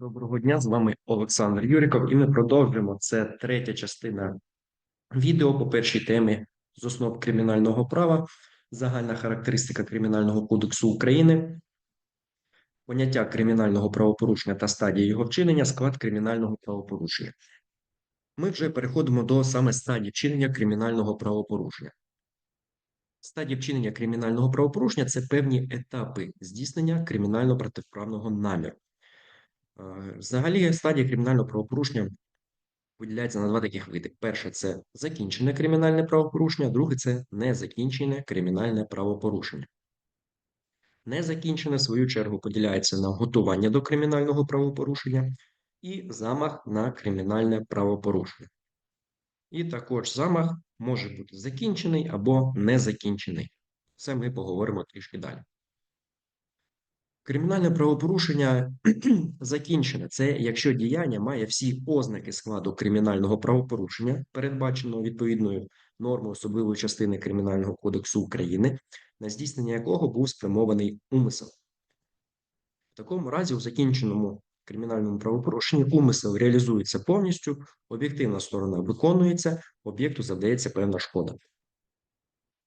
Доброго дня, з вами Олександр Юріков, і ми продовжуємо. Це третя частина відео по першій темі з основ кримінального права, загальна характеристика Кримінального кодексу України, поняття кримінального правопорушення та стадії його вчинення, склад кримінального правопорушення. Ми вже переходимо до саме стадії вчинення кримінального правопорушення. Стадія вчинення кримінального правопорушення це певні етапи здійснення кримінально-протиправного наміру. Е, Взагалі, стадія кримінального правопорушення поділяється на два таких види. Перше це закінчене кримінальне правопорушення, друге це незакінчене кримінальне правопорушення. Незакінчене, в свою чергу, поділяється на готування до кримінального правопорушення і замах на кримінальне правопорушення. І також замах може бути закінчений або незакінчений. Це ми поговоримо трішки далі. Кримінальне правопорушення закінчене. Це якщо діяння має всі ознаки складу кримінального правопорушення, передбаченого відповідною нормою особливої частини Кримінального кодексу України, на здійснення якого був спрямований умисел. В такому разі у закінченому кримінальному правопорушенні умисел реалізується повністю, об'єктивна сторона виконується, об'єкту завдається певна шкода.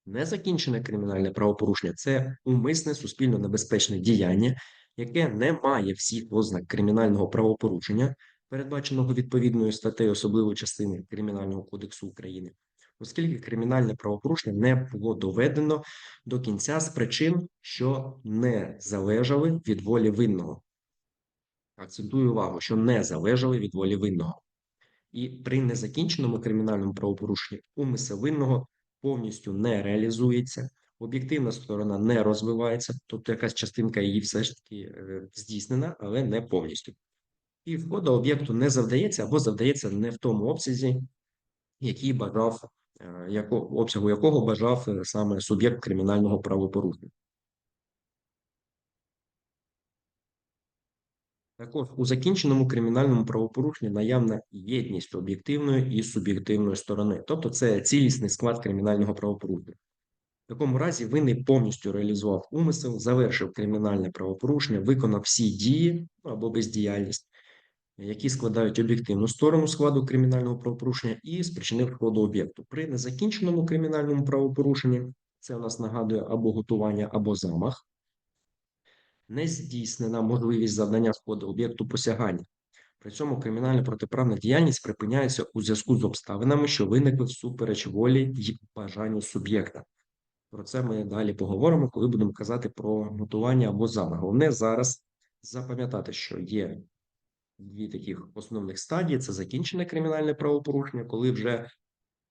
Незакінчене кримінальне правопорушення це умисне суспільно небезпечне діяння, яке не має всіх ознак кримінального правопорушення, передбаченого відповідною статтею особливої частини Кримінального кодексу України, оскільки кримінальне правопорушення не було доведено до кінця з причин, що не залежали від волі винного. Акцентую увагу, що не залежали від волі винного. І при незакінченому кримінальному правопорушенні умисел винного повністю не реалізується, об'єктивна сторона не розвивається, тобто якась частинка її все ж таки е, здійснена, але не повністю. І вгода об'єкту не завдається або завдається не в тому обсязі, який бажав, е, обсягу якого бажав е, саме суб'єкт кримінального правопорушення. Також у закінченому кримінальному правопорушенні наявна єдність об'єктивної і суб'єктивної сторони, тобто це цілісний склад кримінального правопорушення. В такому разі винний повністю реалізував умисел, завершив кримінальне правопорушення, виконав всі дії ну, або бездіяльність, які складають об'єктивну сторону складу кримінального правопорушення і спричинив шкоду об'єкту. При незакінченому кримінальному правопорушенні це у нас нагадує або готування, або замах не здійснена можливість завдання шкоди об'єкту посягання. При цьому кримінальна протиправна діяльність припиняється у зв'язку з обставинами, що виникли всупереч волі й бажанню суб'єкта. Про це ми далі поговоримо, коли будемо казати про готування або замах. Головне зараз запам'ятати, що є дві таких основних стадії: це закінчене кримінальне правопорушення, коли вже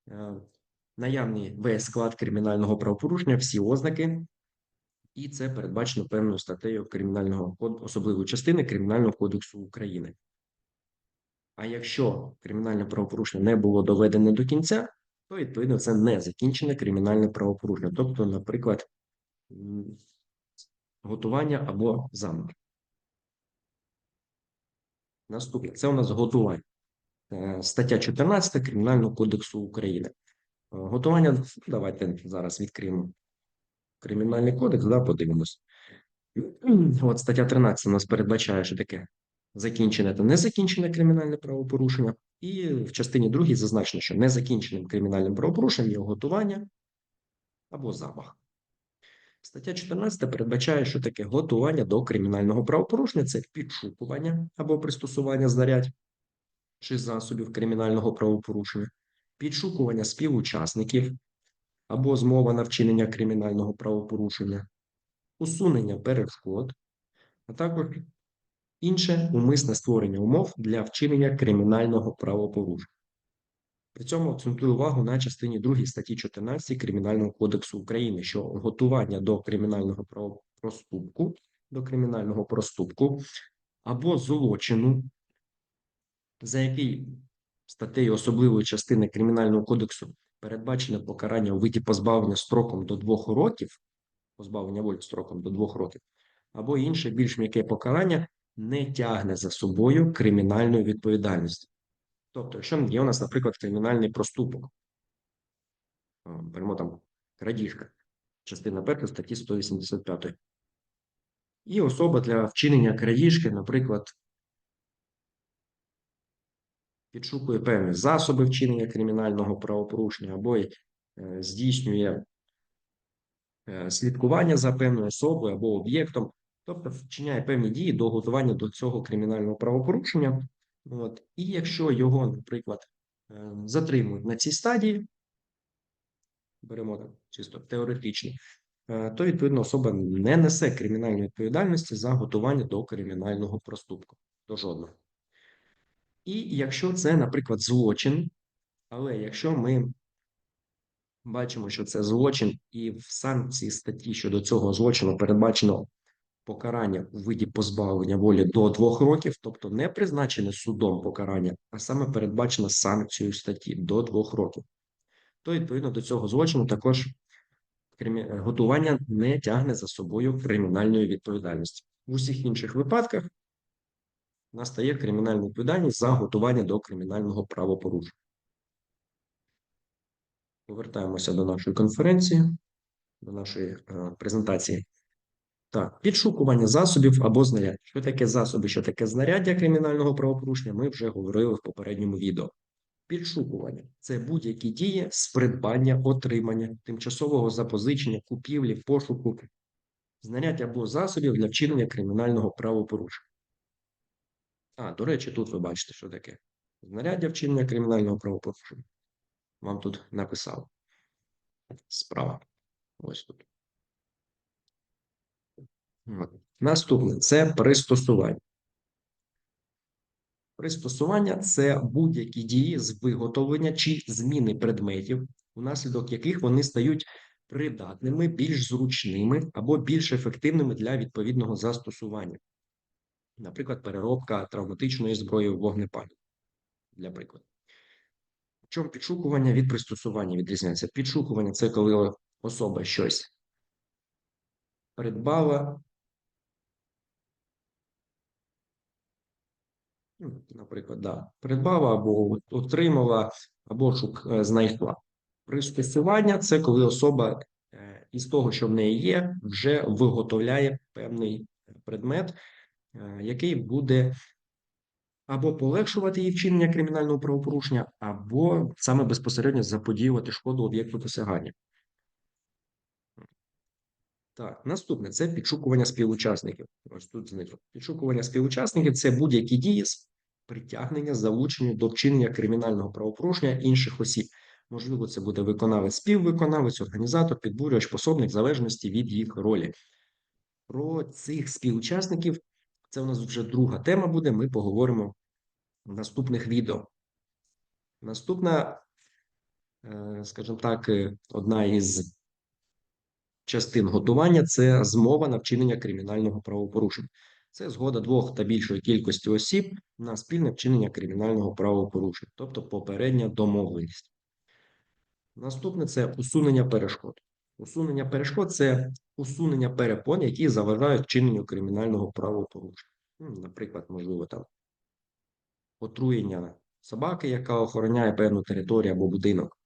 е, наявний весь склад кримінального правопорушення, всі ознаки і це передбачено певною статтею кримінального коду особливої частини Кримінального кодексу України. А якщо кримінальне правопорушення не було доведене до кінця, то відповідно це не закінчене кримінальне правопорушення, тобто, наприклад, готування або замах. Наступне це у нас готування. Е, стаття 14 Кримінального кодексу України. Е, готування, давайте зараз відкриємо Кримінальний кодекс, да, подивимось. От стаття 13 у нас передбачає, що таке закінчене та незакінчене кримінальне правопорушення. І в частині 2 зазначено, що незакінченим кримінальним правопорушенням є готування або замах. Стаття 14 передбачає, що таке готування до кримінального правопорушення це підшукування або пристосування знарядь чи засобів кримінального правопорушення, підшукування співучасників або змова на вчинення кримінального правопорушення, усунення перешкод, а також інше умисне створення умов для вчинення кримінального правопорушення. При цьому акцентую увагу на частині 2 статті 14 Кримінального кодексу України, що готування до кримінального проступку, до кримінального проступку або злочину, за який статтею особливої частини Кримінального кодексу передбачене покарання у виді позбавлення строком до двох років, позбавлення волі строком до двох років, або інше більш м'яке покарання не тягне за собою кримінальної відповідальності. Тобто, якщо є у нас, наприклад, кримінальний проступок, беремо там крадіжка, частина 1 статті 185. І особа для вчинення крадіжки, наприклад, підшукує певні засоби вчинення кримінального правопорушення або й, е, здійснює е, слідкування за певною особою або об'єктом, тобто вчиняє певні дії до готування до цього кримінального правопорушення. От. І якщо його, наприклад, е, затримують на цій стадії, беремо так чисто теоретично, е, то відповідно особа не несе кримінальної відповідальності за готування до кримінального проступку. До жодного. І якщо це, наприклад, злочин, але якщо ми бачимо, що це злочин, і в санкції статті щодо цього злочину передбачено покарання у виді позбавлення волі до двох років, тобто не призначене судом покарання, а саме передбачено санкцією статті до двох років, то відповідно до цього злочину також готування не тягне за собою кримінальної відповідальності. В усіх інших випадках настає кримінальна відповідальність за готування до кримінального правопорушення. Повертаємося до нашої конференції, до нашої е, презентації. Так, підшукування засобів або знарядь. Що таке засоби, що таке знаряддя кримінального правопорушення, ми вже говорили в попередньому відео. Підшукування це будь-які дії з придбання, отримання, тимчасового запозичення, купівлі, пошуку, знарядь або засобів для вчинення кримінального правопорушення. А, до речі, тут ви бачите, що таке. Знаряддя вчинення кримінального правопорушення. Вам тут написав. Справа. Ось тут. Наступне це пристосування. Пристосування це будь-які дії з виготовлення чи зміни предметів, унаслідок яких вони стають придатними, більш зручними або більш ефективними для відповідного застосування. Наприклад, переробка травматичної зброї в вогнепалі. Для прикладу. В чому підшукування від пристосування відрізняється? Підшукування це коли особа щось придбала, Ну, наприклад, да, придбала або отримала, або шук е, знайшла. Пристосування це коли особа е, із того, що в неї є, вже виготовляє певний предмет, який буде або полегшувати її вчинення кримінального правопорушення, або саме безпосередньо заподіювати шкоду об'єкту досягання. Так, наступне це підшукування співучасників. Ось тут знизу. Підшукування співучасників це будь-які дії з притягнення, залучення до вчинення кримінального правопорушення інших осіб. Можливо, це буде виконавець, співвиконавець, організатор, підбурювач, пособник в залежності від їх ролі. Про цих співучасників це у нас вже друга тема буде. Ми поговоримо в наступних відео. Наступна, е, скажімо так, е, одна із частин готування це змова на вчинення кримінального правопорушення. Це згода двох та більшої кількості осіб на спільне вчинення кримінального правопорушення, тобто попередня домовленість. Наступне це усунення перешкод. Усунення перешкод це усунення перепон, які заважають вчиненню кримінального правопорушення. Ну, Наприклад, можливо, там отруєння собаки, яка охороняє певну територію або будинок,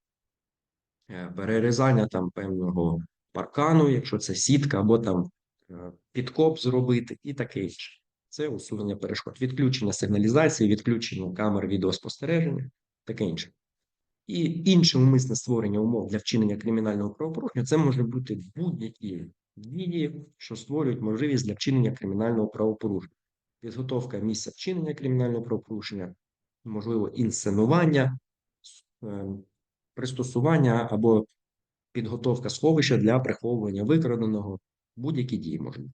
е, перерізання там певного паркану, якщо це сітка, або там е, підкоп зробити, і таке інше. Це усунення перешкод, відключення сигналізації, відключення камер відеоспостереження, таке інше. І інше умисне створення умов для вчинення кримінального правопорушення це може бути будь-які дії, що створюють можливість для вчинення кримінального правопорушення. Підготовка місця вчинення кримінального правопорушення, можливо, інсценування, е, пристосування або підготовка сховища для приховування викраденого, будь-які дії можуть.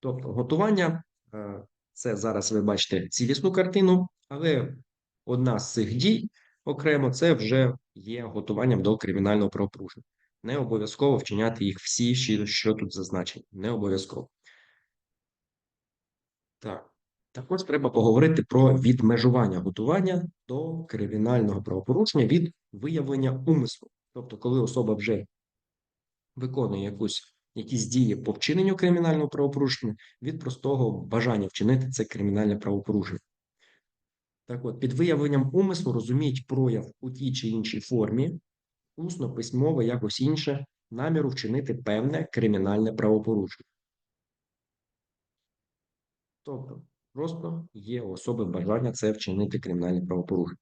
Тобто готування е, це зараз ви бачите цілісну картину, але одна з цих дій окремо це вже є готуванням до кримінального правопорушення. Не обов'язково вчиняти їх всі, що тут зазначені. Не обов'язково. Так. Також треба поговорити про відмежування готування до кримінального правопорушення від виявлення умислу. Тобто, коли особа вже виконує якусь, якісь дії по вчиненню кримінального правопорушення від простого бажання вчинити це кримінальне правопорушення. Так от, під виявленням умислу розуміють прояв у тій чи іншій формі, усно, письмово, якось інше, наміру вчинити певне кримінальне правопорушення. Тобто, Просто є у особи бажання це вчинити кримінальне правопорушення.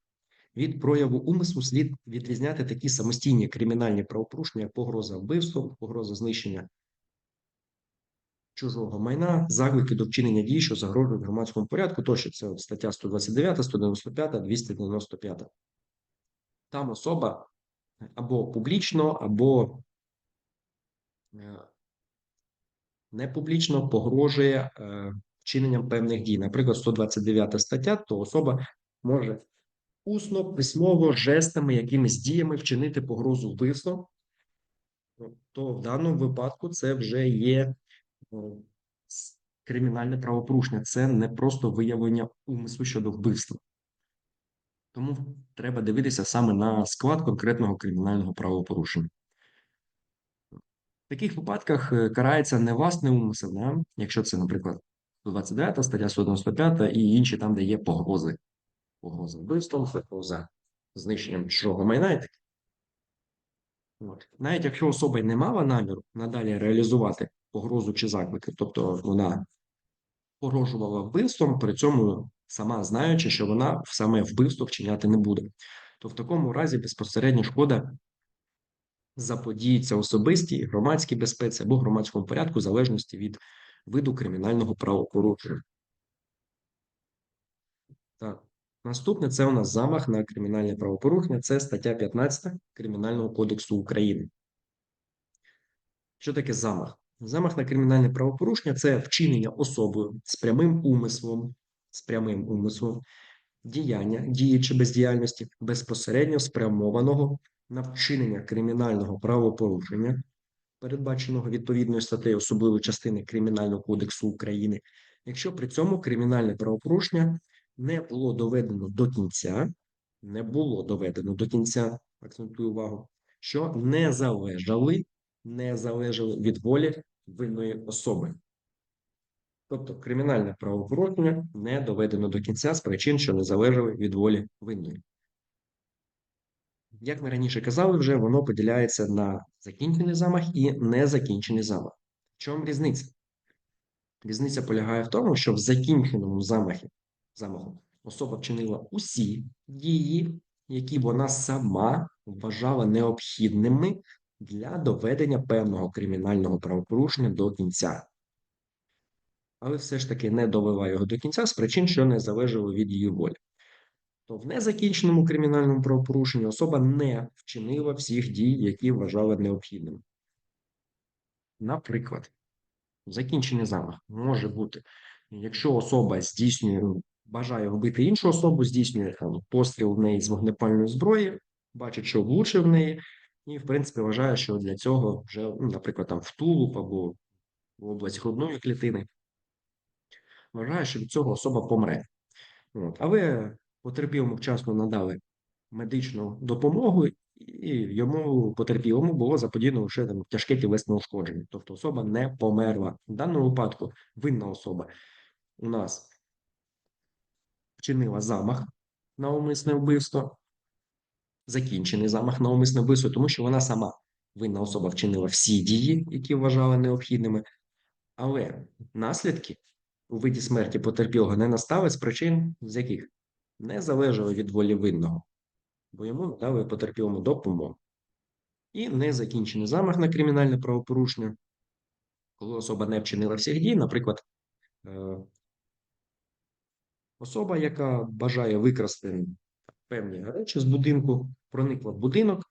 Від прояву умислу слід відрізняти такі самостійні кримінальні правопорушення, як погроза вбивством, погроза знищення чужого майна, заклики до вчинення дій, що загрожують громадському порядку, тощо це от стаття 129, 195, 295. Там особа або публічно, або е, непублічно погрожує е, вчиненням певних дій. Наприклад, 129 стаття, то особа може усно, письмово, жестами, якимись діями вчинити погрозу вбивством, то в даному випадку це вже є кримінальне правопорушення. Це не просто виявлення умислу щодо вбивства. Тому треба дивитися саме на склад конкретного кримінального правопорушення. В таких випадках е, карається не власний умисел, да? якщо це, наприклад, 129 стаття 195 і інші там, де є погрози. Погроза вбивством, погроза знищенням чужого майна і таке. Навіть якщо особа не мала наміру надалі реалізувати погрозу чи заклики, тобто вона погрожувала вбивством, при цьому сама знаючи, що вона саме вбивство вчиняти не буде, то в такому разі безпосередньо шкода заподіється особистій, громадській безпеці або громадському порядку, в залежності від виду кримінального правопорушення. Так. Наступне це у нас замах на кримінальне правопорушення. Це стаття 15 Кримінального кодексу України. Що таке замах? Замах на кримінальне правопорушення це вчинення особою з прямим умислом, з прямим умислом діяння, дії чи бездіяльності безпосередньо спрямованого на вчинення кримінального правопорушення, передбаченого відповідною статтею особливої частини Кримінального кодексу України, якщо при цьому кримінальне правопорушення не було доведено до кінця, не було доведено до кінця, акцентую увагу, що не залежали, не залежали від волі винної особи. Тобто кримінальне правопорушення не доведено до кінця з причин, що не залежали від волі винної. Як ми раніше казали, вже воно поділяється на закінчений замах і незакінчений замах. В чому різниця? Різниця полягає в тому, що в закінченому замахі замаху особа вчинила усі дії, які вона сама вважала необхідними для доведення певного кримінального правопорушення до кінця. Але все ж таки не довела його до кінця з причин, що не залежало від її волі. То в незакінченому кримінальному правопорушенні особа не вчинила всіх дій, які вважала необхідними. Наприклад, закінчений замах може бути, якщо особа здійснює, бажає вбити іншу особу, здійснює там, постріл в неї з вогнепальної зброї, бачить, що влучив в неї, і, в принципі, вважає, що для цього вже, ну, наприклад, там в тулуб або в область грудної клітини, вважає, що від цього особа помре. От. Але потерпілому вчасно надали медичну допомогу, і йому потерпілому було заподіяно лише там тяжке тілесне ушкодження. Тобто особа не померла. В даному випадку винна особа у нас вчинила замах на умисне вбивство, закінчений замах на умисне вбивство, тому що вона сама винна особа вчинила всі дії, які вважала необхідними, але наслідки у виді смерті потерпілого не настали з причин, з яких? Не залежали від волі винного, бо йому надали потерпілому допомогу. І незакінчений замах на кримінальне правопорушення, коли особа не вчинила всіх дій, наприклад, е, особа, яка бажає викрасти певні речі з будинку, проникла в будинок,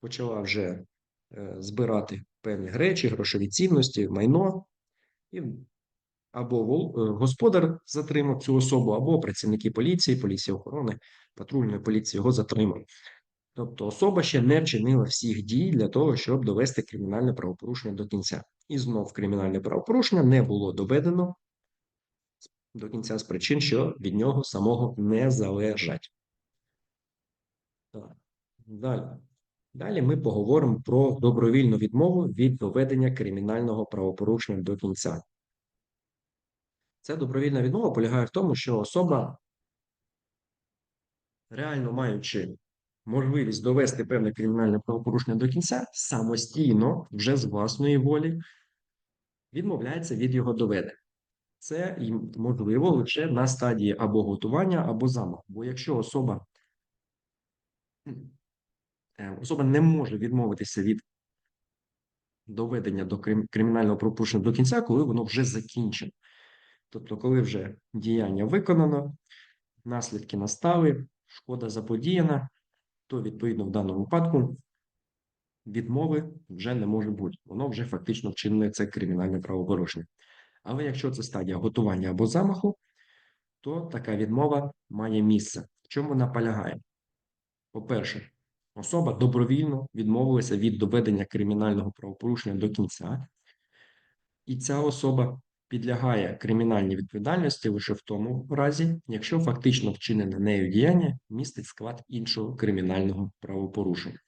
почала вже е, збирати певні речі, грошові цінності, майно, і або е, господар затримав цю особу, або працівники поліції, поліції охорони, патрульної поліції його затримали. Тобто особа ще не вчинила всіх дій для того, щоб довести кримінальне правопорушення до кінця. І знов кримінальне правопорушення не було доведено до кінця з причин, що від нього самого не залежать. Так. Далі. Далі ми поговоримо про добровільну відмову від доведення кримінального правопорушення до кінця. Ця добровільна відмова полягає в тому, що особа, реально маючи можливість довести певне кримінальне правопорушення до кінця, самостійно, вже з власної волі, відмовляється від його доведення. це можливо лише на стадії або готування, або замаху. Бо якщо особа, особа не може відмовитися від доведення до кримінального правопорушення до кінця, коли воно вже закінчено. Тобто, коли вже діяння виконано, наслідки настали, шкода заподіяна, то відповідно в даному випадку відмови вже не може бути. Воно вже фактично вчинене це кримінальне правопорушення. Але якщо це стадія готування або замаху, то така відмова має місце. В чому вона полягає? По-перше, особа добровільно відмовилася від доведення кримінального правопорушення до кінця, і ця особа підлягає кримінальній відповідальності лише в тому разі, якщо фактично вчинене нею діяння містить склад іншого кримінального правопорушення.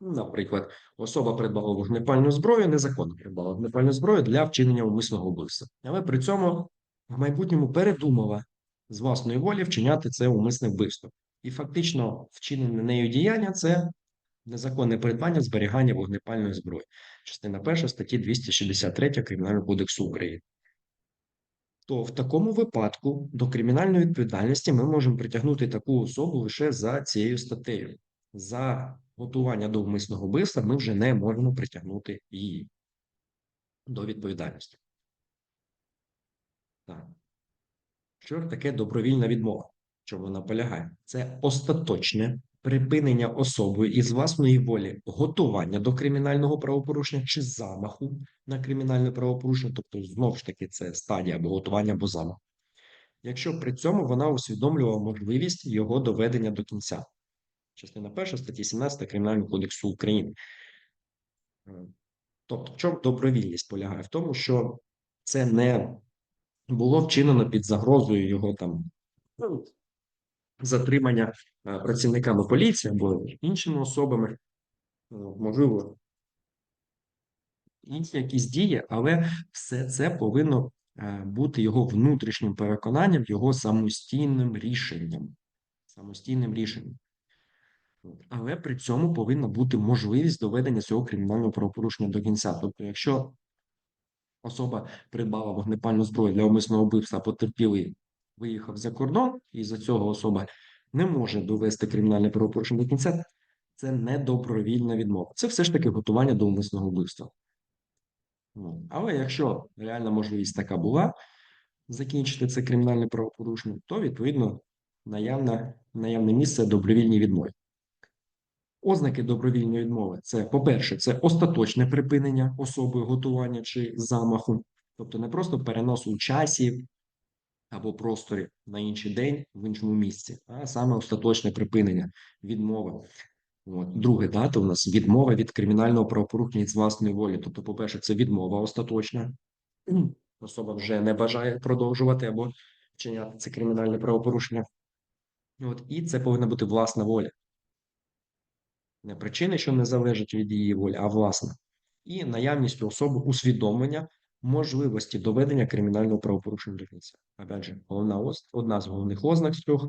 Наприклад, особа придбала вогнепальну зброю, незаконно придбала вогнепальну зброю для вчинення умисного вбивства. Але при цьому в майбутньому передумала з власної волі вчиняти це умисне вбивство. І фактично вчинене нею діяння це незаконне придбання зберігання вогнепальної зброї. Частина 1 статті 263 Кримінального кодексу України. То в такому випадку до кримінальної відповідальності ми можемо притягнути таку особу лише за цією статтею. За готування до вмисного вбивства ми вже не можемо притягнути її до відповідальності. Так. Що таке добровільна відмова? Чому вона полягає? Це остаточне припинення особою із власної волі готування до кримінального правопорушення чи замаху на кримінальне правопорушення, тобто, знову ж таки, це стадія або готування або замах. Якщо при цьому вона усвідомлювала можливість його доведення до кінця. Частина 1 статті 17 Кримінального кодексу України. Е, Тобто, в чому добровільність полягає? В тому, що це не було вчинено під загрозою його там ну, затримання е, працівниками поліції або іншими особами, е, можливо, інші якісь дії, але все це повинно е, бути його внутрішнім переконанням, його самостійним рішенням. Самостійним рішенням. Але при цьому повинна бути можливість доведення цього кримінального правопорушення до кінця. Тобто, якщо особа придбала вогнепальну зброю для умисного вбивства, потерпілий виїхав за кордон, і за цього особа не може довести кримінальне правопорушення до кінця, це не добровільна відмова. Це все ж таки готування до умисного вбивства. Ну, Але якщо реальна можливість така була закінчити це кримінальне правопорушення, то відповідно наявне, наявне місце добровільній відмові. Ознаки добровільної відмови це, по-перше, це остаточне припинення особою готування чи замаху, тобто не просто перенос у часі або просторі на інший день в іншому місці, а саме остаточне припинення відмови. От. Друге, дата у нас відмова від кримінального правопорушення з власної волі. Тобто, по-перше, це відмова остаточна. Особа вже не бажає продовжувати або вчиняти це кримінальне правопорушення. От. І це повинна бути власна воля. Не причини, що не залежать від її волі, а власна. І наявність у особи усвідомлення можливості доведення кримінального правопорушення до кінця. Опять же, головна одна з головних ознак цього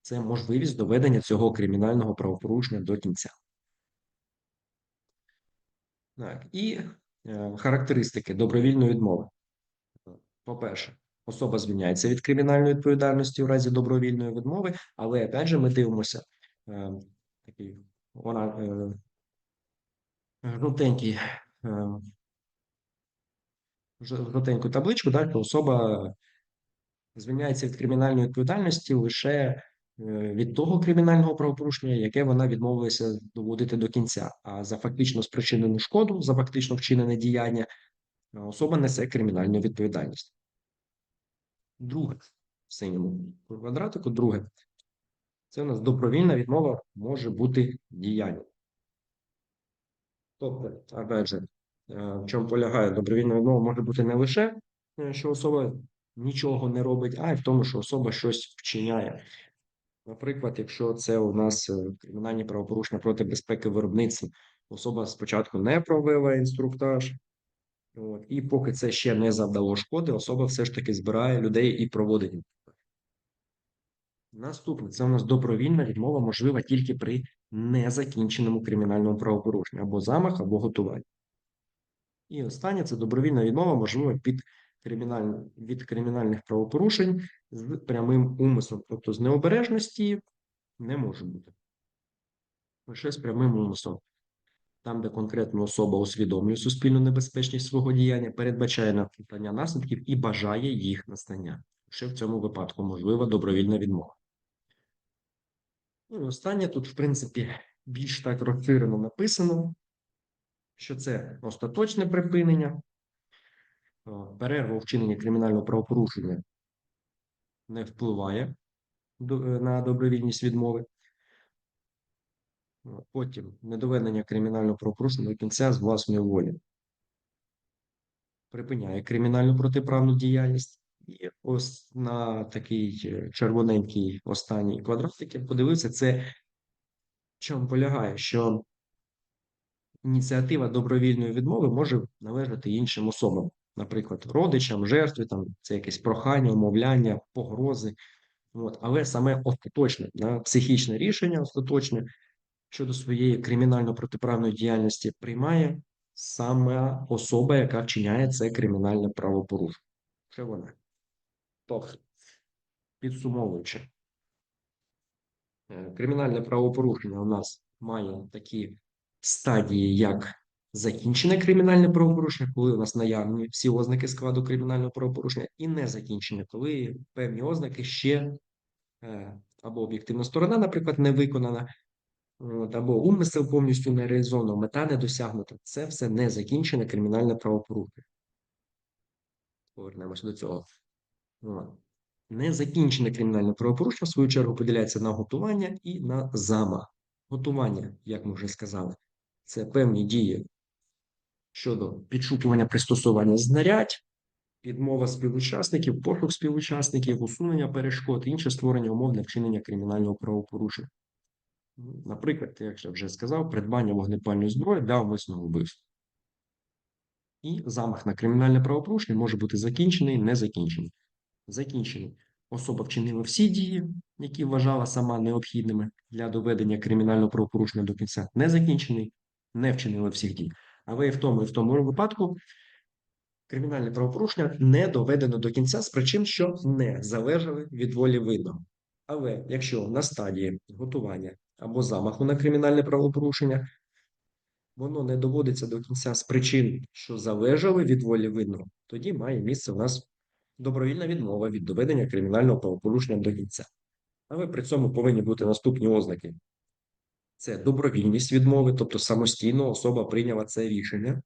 це можливість доведення цього кримінального правопорушення до кінця. Так, і е, характеристики добровільної відмови. По-перше, особа звільняється від кримінальної відповідальності у разі добровільної відмови, але опять же ми дивимося е, такий вона е, жовтенький, е, жовтеньку табличку, так, то особа звільняється від кримінальної відповідальності лише е, від того кримінального правопорушення, яке вона відмовилася доводити до кінця. А за фактично спричинену шкоду, за фактично вчинене діяння, особа несе кримінальну відповідальність. Друге, в синьому квадратику, друге, це у нас добровільна відмова може бути діянням. Тобто, опять же, в чому полягає добровільна відмова може бути не лише, е, що особа нічого не робить, а й в тому, що особа щось вчиняє. Наприклад, якщо це у нас е, кримінальні правопорушення проти безпеки виробництва, особа спочатку не провела інструктаж, от, і поки це ще не завдало шкоди, особа все ж таки збирає людей і проводить. інструктаж. Наступне це у нас добровільна відмова можлива тільки при незакінченому кримінальному правопорушенні або замах, або готуванні. І останнє це добровільна відмова можлива під криміналь... від кримінальних правопорушень з прямим умислом. Тобто з необережності не може бути. Лише з прямим умислом. Там, де конкретна особа усвідомлює суспільну небезпечність свого діяння, передбачає настання наслідків і бажає їх настання. Лише в цьому випадку можлива добровільна відмова. Ну і останнє тут, в принципі, більш так розширено написано, що це остаточне припинення, перерва у вчиненні кримінального правопорушення не впливає е, на добровільність відмови. Потім недоведення кримінального правопорушення до кінця з власної волі. Припиняє кримінальну протиправну діяльність. І ось на такий е, червоненький останній квадратик я подивився, це в чому полягає, що ініціатива добровільної відмови може належати іншим особам, наприклад, родичам, жертві, там це якесь прохання, умовляння, погрози. От. Але саме остаточне, да, психічне рішення остаточне щодо своєї кримінально-протиправної діяльності приймає саме особа, яка вчиняє це кримінальне правопорушення. Це вона. Тобто, підсумовуючи, Е, Кримінальне правопорушення у нас має такі стадії, як закінчене кримінальне правопорушення, коли у нас наявні всі ознаки складу кримінального правопорушення, і незакінчене, коли певні ознаки ще е, або об'єктивна сторона, наприклад, не виконана, або умисел повністю не реалізовано, мета не досягнута. Це все незакінчене кримінальне правопорушення. Повернемося до цього. Незакінчене кримінальне правопорушення, в свою чергу, поділяється на готування і на замах. Готування, як ми вже сказали, це певні дії щодо підшукування пристосування знарядь, підмова співучасників, пошук співучасників, усунення перешкод, інше створення умов для вчинення кримінального правопорушення. Ну, Наприклад, як я вже сказав, придбання вогнепальної зброї для умисного вбивства. І замах на кримінальне правопорушення може бути закінчений, незакінчений закінчені. Особа вчинила всі дії, які вважала сама необхідними для доведення кримінального правопорушення до кінця. Не закінчений, не вчинила всіх дій. Але і в тому, і в тому випадку кримінальне правопорушення не доведено до кінця з причин, що не залежали від волі винного. Але якщо на стадії готування або замаху на кримінальне правопорушення воно не доводиться до кінця з причин, що залежали від волі винного, тоді має місце у нас добровільна відмова від доведення кримінального правопорушення до кінця. Але при цьому повинні бути наступні ознаки: це добровільність відмови, тобто самостійно особа прийняла це рішення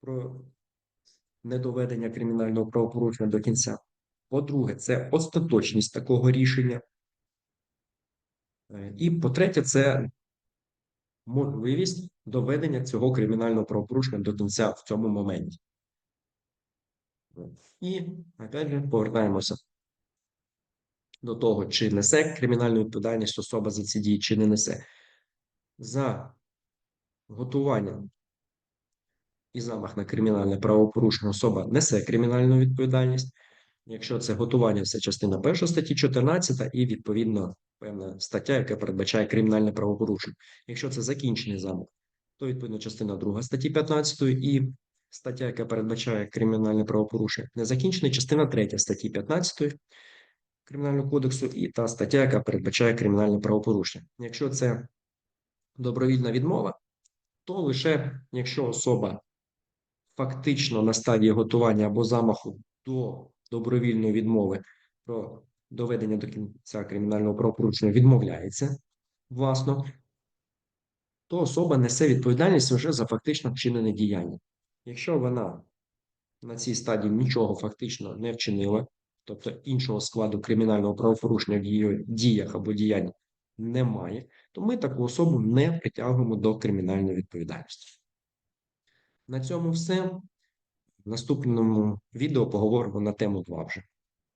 про недоведення кримінального правопорушення до кінця. По-друге, це остаточність такого рішення. Е, І по-третє, це можливість доведення цього кримінального правопорушення до кінця в цьому моменті. І опять же повертаємося до того, чи несе кримінальну відповідальність особа за ці дії, чи не несе. За готування і замах на кримінальне правопорушення особа несе кримінальну відповідальність. Якщо це готування, це частина перша статті 14 і відповідно певна стаття, яка передбачає кримінальне правопорушення. Якщо це закінчений замах, то відповідно частина 2 статті 15 і стаття, яка передбачає кримінальне правопорушення, незакінчений частина 3 статті 15 Кримінального кодексу і та стаття, яка передбачає кримінальне правопорушення. Якщо це добровільна відмова, то лише якщо особа фактично на стадії готування або замаху до добровільної відмови про доведення до кінця кримінального правопорушення відмовляється власно, то особа несе відповідальність вже за фактично вчинене діяння. Якщо вона на цій стадії нічого фактично не вчинила, тобто іншого складу кримінального правопорушення в її діях або діяннях немає, то ми таку особу не притягуємо до кримінальної відповідальності. На цьому все. В наступному відео поговоримо на тему 2 вже.